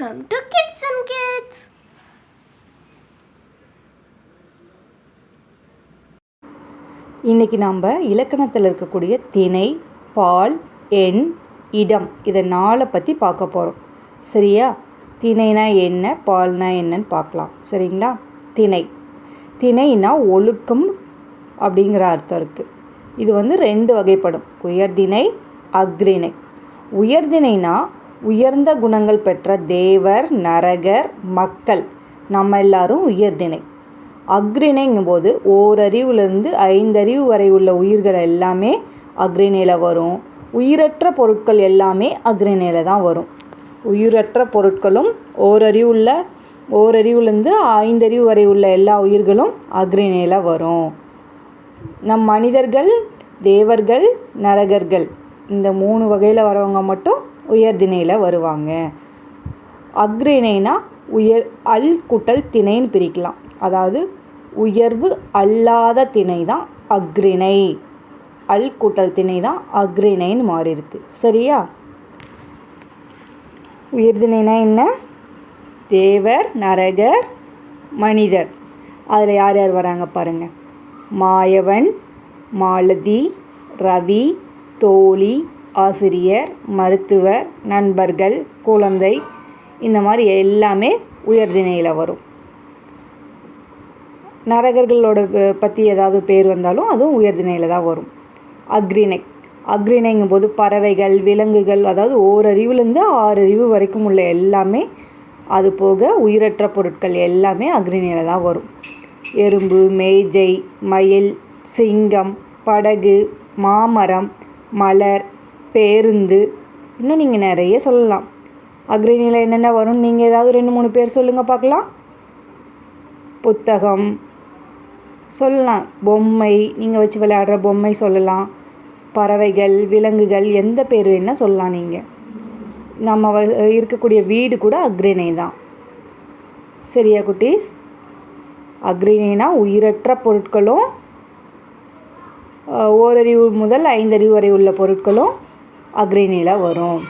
Welcome to Kids and Kids. இன்னைக்கு நாம் இலக்கணத்தில் இருக்கக்கூடிய திணை பால் எண் இடம் இதை நாளை பற்றி பார்க்க போகிறோம் சரியா? திணைனா என்ன பால்னா என்னன்னு பார்க்கலாம். சரிங்களா? திணை. திணைனா ஒழுக்கம் அப்படிங்கிற அர்த்தம் இருக்குது இது வந்து ரெண்டு வகைப்படும். உயர்திணை அக்ரிணை உயர்திணைனா உயர்ந்த குணங்கள் பெற்ற தேவர் நரகர் மக்கள். நம்ம எல்லாரும் உயர்திணை. அக்ரிணைங்கும்போது ஓரறிவுலேருந்து ஐந்தறிவு வரை உள்ள உயிர்கள் எல்லாமே அக்ரிணையில் வரும். உயிரற்ற பொருட்கள் எல்லாமே அக்ரிணையில் தான் வரும். உயிரற்ற பொருட்களும் ஓரறிவுள்ள ஓரறிவுலேருந்து ஐந்தறிவு வரை உள்ள எல்லா உயிர்களும் அக்ரிணையில் வரும். நம் மனிதர்கள் தேவர்கள் நரகர்கள் இந்த மூணு வகையில் வரவங்க மட்டும் உயர் திணையில் வருவாங்க. அக்ரிணைனா உயர் அல் குட்டல் திணைன்னு பிரிக்கலாம். அதாவது உயர்வு அல்லாத திணை தான் அக்ரிணை அல் கூட்டல் திணை தான் அக்ரிணைன்னு மாறி இருக்கு சரியா உயர்திணைனா என்ன? தேவர் நரகர் மனிதர். அதில் யார் யார் வராங்க பாருங்கள் மாயவன் மாலதி ரவி தோழி ஆசிரியர் மருத்துவர் நண்பர்கள் குழந்தை இந்த மாதிரி எல்லாமே உயர்திணையில் வரும். நரகர்களோட பற்றி ஏதாவது பேர் வந்தாலும் அதுவும் உயர்திணையில் தான் வரும். அக்ரிணை அக்ரிணைங்கும் போது பறவைகள் விலங்குகள் அதாவது ஓரறிவுலேருந்து ஆறு அறிவு வரைக்கும் உள்ள எல்லாமே அது போக உயிரற்ற பொருட்கள் எல்லாமே அக்ரிணையில் தான் வரும். எறும்பு மேஜை மயில் சிங்கம் படகு மாமரம் மலர் பேருந்து. இன்னும் நீங்கள் நிறைய சொல்லலாம். அக்ரணியில் என்னென்ன வரும் நீங்கள் ஏதாவது ரெண்டு மூணு பேர் சொல்லுங்கள் பார்க்கலாம். புத்தகம். சொல்லலாம். பொம்மை. நீங்கள் வச்சு விளையாடுற பொம்மை சொல்லலாம். பறவைகள் விலங்குகள் எந்த பேர் வேணால் சொல்லலாம் நீங்கள் நம்ம வ- இருக்கக்கூடிய வீடு கூட அக்ரிணை தான். சரியா குட்டீஸ்? அக்ரிணைனா உயிரற்ற பொருட்களும் ஓரறிவு முதல் ஐந்தறிவு வரை உள்ள பொருட்களும் அக்ரிணியில் வரும்.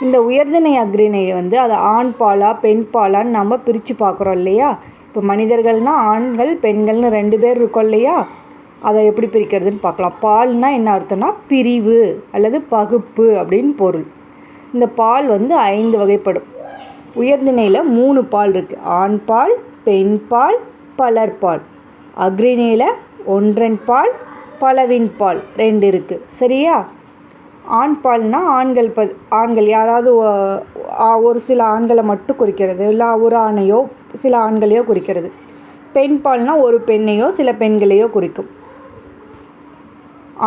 இந்த உயர்திணை அக்ரிணையை வந்து அது ஆண் பாலா பெண் பாலான்னு நம்ம பிரித்து பார்க்குறோம் இல்லையா? இப்போ மனிதர்கள்னால் ஆண்கள் பெண்கள்னு ரெண்டு பேர் இருக்கோம் இல்லையா? அதை எப்படி பிரிக்கிறதுன்னு பார்க்கலாம். பால்னா என்ன அர்த்தம்னா பிரிவு அல்லது பகுப்பு அப்படின்னு பொருள். இந்த பால் வந்து ஐந்து வகைப்படும். உயர்திணையில் மூணு பால் இருக்குது ஆண் பால் பெண் பால் பலர் பால். அக்ரிணையில் ஒன்றன் பால் பலவின் பால் ரெண்டு இருக்குது சரியா? ஆண் பால்னால் ஆண்கள் ப ஆண்கள் யாராவது ஒரு சில ஆண்களை மட்டும் குறிக்கிறது. இல்லை ஒரு ஆணையோ சில ஆண்களையோ குறிக்கிறது. பெண் பால்னால் ஒரு பெண்ணையோ சில பெண்களையோ குறிக்கும்.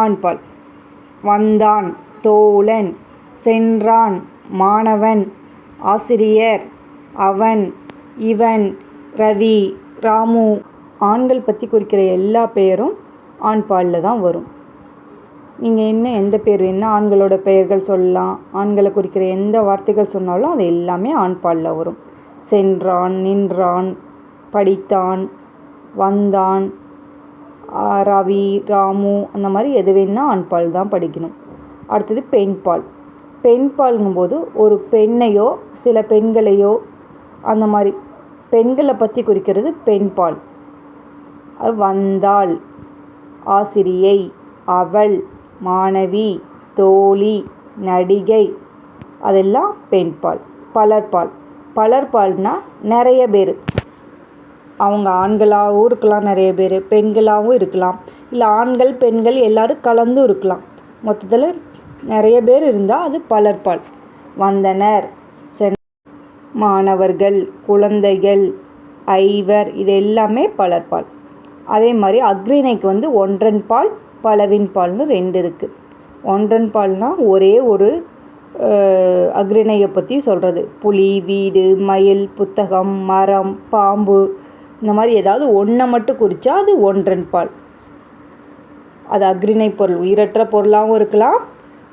ஆண்பால் வந்தான் தோழன் சென்றான் மாணவன் ஆசிரியர் அவன் இவன் ரவி ராமு. ஆண்கள் பற்றி குறிக்கிற எல்லா பெயரும் ஆண்பாலில் தான் வரும். நீங்கள் என்ன எந்த பேர் என்ன ஆண்களோட பெயர்கள் சொல்லலாம் ஆண்களை குறிக்கிற எந்த வார்த்தைகள் சொன்னாலும் அது எல்லாமே ஆண்பாலில் வரும். சென்றான் நின்றான் படித்தான் வந்தான் ரவி ராமு அந்த மாதிரி எது வேணால் ஆண்பால் தான் படிக்கணும். அடுத்தது பெண்பால் பெண்பால்ங்கும்போது ஒரு பெண்ணையோ சில பெண்களையோ அந்த மாதிரி பெண்களை பற்றி குறிக்கிறது பெண்பால் அது வந்தாள் ஆசிரியை அவள் மாணவி தோழி நடிகை அதெல்லாம் பெண்பால் பலர்பால். பலர்பால்னால் நிறைய பேர். அவங்க ஆண்களாகவும் இருக்கலாம் நிறைய பேர் பெண்களாகவும் இருக்கலாம். இல்லை ஆண்கள் பெண்கள் எல்லோரும் கலந்தும் இருக்கலாம். மொத்தத்தில் நிறைய பேர் இருந்தால் அது பலர்பால். வந்தனர் சென் மாணவர்கள் குழந்தைகள் ஐவர் இது எல்லாமே பலர்பால். அதே மாதிரி அக்ரிணைக்கு வந்து ஒன்றன் பால் பலவின் பால்னு ரெண்டு இருக்குது ஒன்றன் பால்னால் ஒரே ஒரு அக்ரிணையை பற்றி சொல்கிறது புலி வீடு மயில் புத்தகம் மரம் பாம்பு இந்த மாதிரி ஏதாவது ஒன்றை மட்டும் குறித்தா அது ஒன்றன் பால். அது அக்ரிணை பொருள். உயிரற்ற பொருளாகவும் இருக்கலாம்.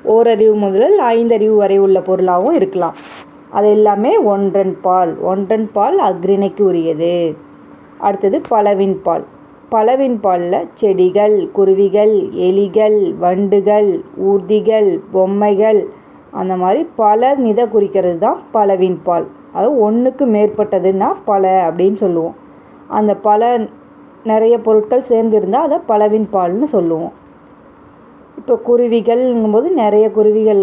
ஓரறிவு முதலில் ஐந்தறிவு வரை உள்ள பொருளாகவும் இருக்கலாம். அது எல்லாமே ஒன்றன் பால். ஒன்றன் பால் அக்ரிணைக்கு உரியது. அடுத்தது பலவின் பால். பலவின் பாலில் செடிகள் குருவிகள் எலிகள் வண்டுகள் ஊர்திகள் பொம்மைகள் அந்த மாதிரி பல மித குறிக்கிறது தான் பலவின் பால். அது ஒன்றுக்கு மேற்பட்டதுன்னா பல அப்படின்னு சொல்லுவோம். அந்த பல நிறைய பொருட்கள் சேர்ந்துருந்தால் அதை பலவின் பால்னு சொல்லுவோம். இப்போ குருவிகள்ங்கும்போது நிறைய குருவிகள்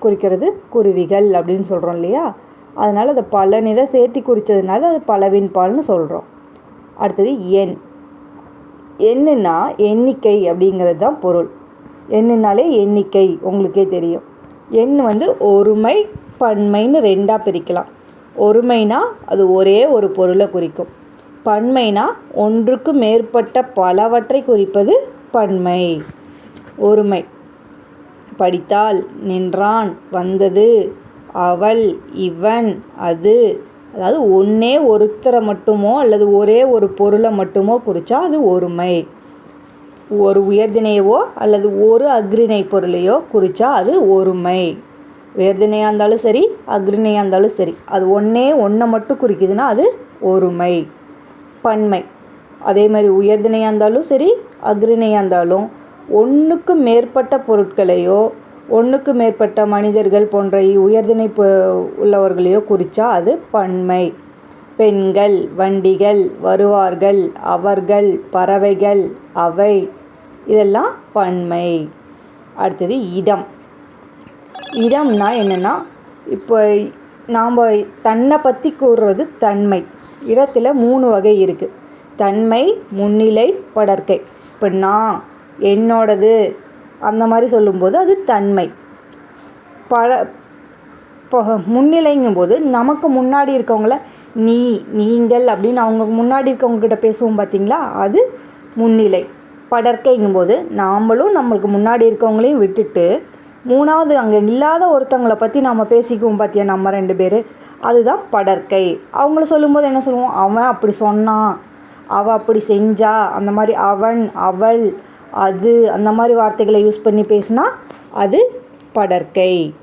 குறிக்கிறது குருவிகள் அப்படின்னு சொல்கிறோம் இல்லையா? அதனால் அதை பலன் இதை சேர்த்தி குறித்ததுனால அது பலவின் பால்னு சொல்கிறோம் அடுத்தது எண். எண்ணுனா எண்ணிக்கை அப்படிங்கிறது தான் பொருள். எண்ணுனாலே எண்ணிக்கை உங்களுக்கே தெரியும். எண் வந்து ஒருமை பன்மைன்னு ரெண்டாக பிரிக்கலாம். ஒருமைனா அது ஒரே ஒரு பொருளை குறிக்கும். பன்மைனா ஒன்றுக்கு மேற்பட்ட பலவற்றை குறிப்பது பன்மை. ஒருமை படித்தால் நின்றான் வந்தது அவள் இவன் அது அதாவது ஒன்றே ஒருத்தரை மட்டுமோ அல்லது ஒரே ஒரு பொருளை மட்டுமோ குறித்தா அது ஒருமை. ஒரு உயர்திணையவோ அல்லது ஒரு அக்ரிணை பொருளையோ குறித்தா அது ஒருமை. உயர்திணையாக இருந்தாலும் சரி அக்ரிணையாக இருந்தாலும் சரி அது ஒன்றே ஒன்றை மட்டும் குறிக்குதுன்னா அது ஒருமை. பன்மை. அதே மாதிரி உயர்திணையாக இருந்தாலும் சரி அக்ரிணையாக இருந்தாலும் ஒன்றுக்கு மேற்பட்ட பொருட்களையோ ஒன்றுக்கு மேற்பட்ட மனிதர்கள் போன்ற உயர்திணை உள்ளவர்களையோ குறித்தா அது பன்மை. பெண்கள் வண்டிகள் வருவார்கள் அவர்கள் பறவைகள் அவை இதெல்லாம் பன்மை. அடுத்தது இடம். இடம்னா என்னென்னா இப்போ நாம் தன்னை பற்றி கூறுறது தன்மை. இடத்துல மூணு வகை இருக்குது தன்மை முன்னிலை படற்கை. இப்போ நான் என்னோடது அந்த மாதிரி சொல்லும்போது அது தன்மை. பல இப்போ முன்னிலைங்கும்போது நமக்கு முன்னாடி இருக்கவங்கள நீ நீங்கள் அப்படின்னு அவங்க முன்னாடி இருக்கவங்கக்கிட்ட பேசுவோம் பார்த்தீங்களா? அது முன்னிலை. படற்கைங்கும்போது நாமளும் நம்மளுக்கு முன்னாடி இருக்கவங்களையும் விட்டுட்டு மூணாவது அங்கே இல்லாத ஒருத்தவங்களை பற்றி நாம் பேசிக்குவோம் பார்த்தியா நம்ம ரெண்டு பேர்? அதுதான் படற்கை. அவங்கள சொல்லும்போது என்ன சொல்லுவோம்? அவன் அப்படி சொன்னான். அவள் அப்படி செஞ்சா. அந்த மாதிரி அவன் அவள் அது அந்த மாதிரி வார்த்தைகளை யூஸ் பண்ணி பேசினா அது படற்கை.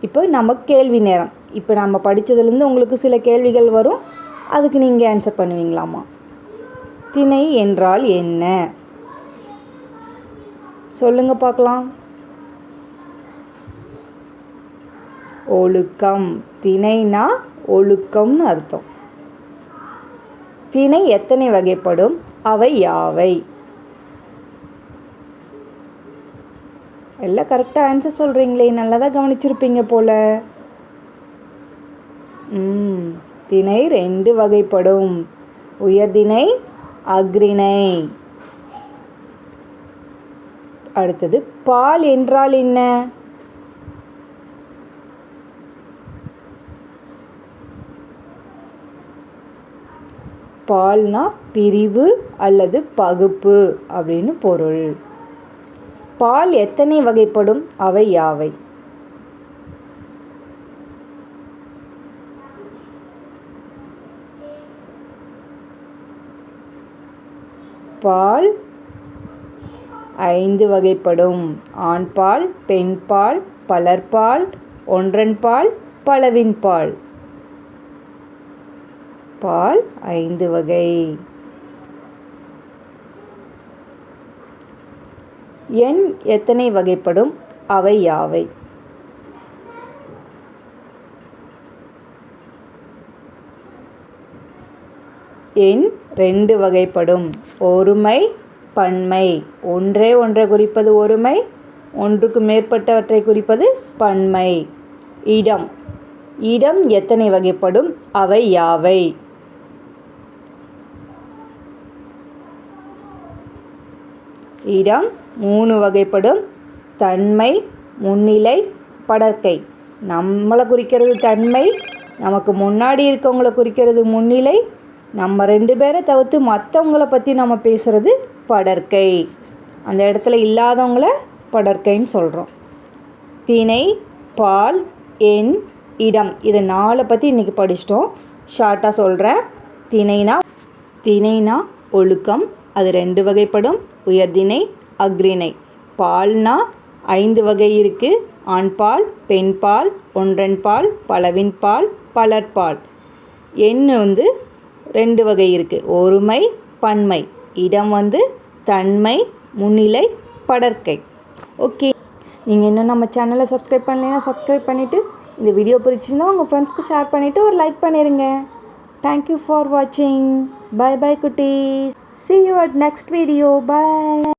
இப்போ நம்ம கேள்வி நேரம். இப்போ நம்ம படித்ததுலேருந்து உங்களுக்கு சில கேள்விகள் வரும். அதுக்கு நீங்கள் ஆன்சர் பண்ணுவீங்களாமா? திணை என்றால் என்ன? சொல்லுங்கள் பார்க்கலாம். ஒழுக்கம். திணைனா ஒழுக்கம்னு அர்த்தம். திணை எத்தனை வகைப்படும்? அவை யாவை? எல்லாம் கரெக்டாக ஆன்சர் சொல்கிறீங்களே நல்லா தான் கவனிச்சிருப்பீங்க போல. ம் திணை ரெண்டு வகைப்படும். உயர்திணை அக்ரிணை அடுத்தது பால் என்றால் என்ன? பால்னா பிரிவு அல்லது பகுப்பு அப்படின்னு பொருள். பால் எத்தனை வகைப்படும்? அவை யாவை? பால் ஐந்து வகைப்படும். ஆண் பால் பெண் பால் பலர்பால் ஒன்றன்பால் பலவின் பால். பால் ஐந்து வகை. எண் எத்தனை வகைப்படும்? அவை யாவை? எண் ரெண்டு வகைப்படும். ஒருமை பன்மை. ஒன்றே ஒன்றை குறிப்பது ஒருமை ஒன்றுக்கு மேற்பட்டவற்றை குறிப்பது பன்மை. இடம். இடம் எத்தனை வகைப்படும்? அவை யாவை? இடம் மூணு வகைப்படும். தன்மை முன்னிலை படற்கை. நம்மளை குறிக்கிறது தன்மை நமக்கு முன்னாடி இருக்கவங்கள குறிக்கிறது முன்னிலை. நம்ம ரெண்டு பேரை தவிர்த்து மற்றவங்கள பற்றி நம்ம பேசுகிறது படற்கை. அந்த இடத்துல இல்லாதவங்கள படற்கைன்னு சொல்கிறோம் திணை பால் எண் இடம். இதை நாளை பற்றி இன்றைக்கி படிச்சிட்டோம். ஷார்ட்டாக சொல்கிறேன் தினைனா தினைனா ஒழுக்கம். அது ரெண்டு வகைப்படும். உயர்தினை அக்ரிணை பால்னா ஐந்து வகை இருக்குது ஆண்பால் பெண்பால் ஒன்றன்பால் பலவின் பால் பலர்பால். எண் வந்து ரெண்டு வகை இருக்குது ஒருமை பன்மை. இடம் வந்து தன்மை முன்னிலை படற்கை. ஓகே. நீங்கள் இன்னும் நம்ம சேனலை சப்ஸ்கிரைப் பண்ணலைன்னா சப்ஸ்கிரைப் பண்ணிவிட்டு இந்த வீடியோ பிடிச்சிருந்தா உங்கள் ஃப்ரெண்ட்ஸ்க்கு ஷேர் பண்ணிவிட்டு ஒரு லைக் பண்ணிடுங்க தேங்க்யூ ஃபார் வாட்சிங் பை பை குட்டீஸ். See you at next video bye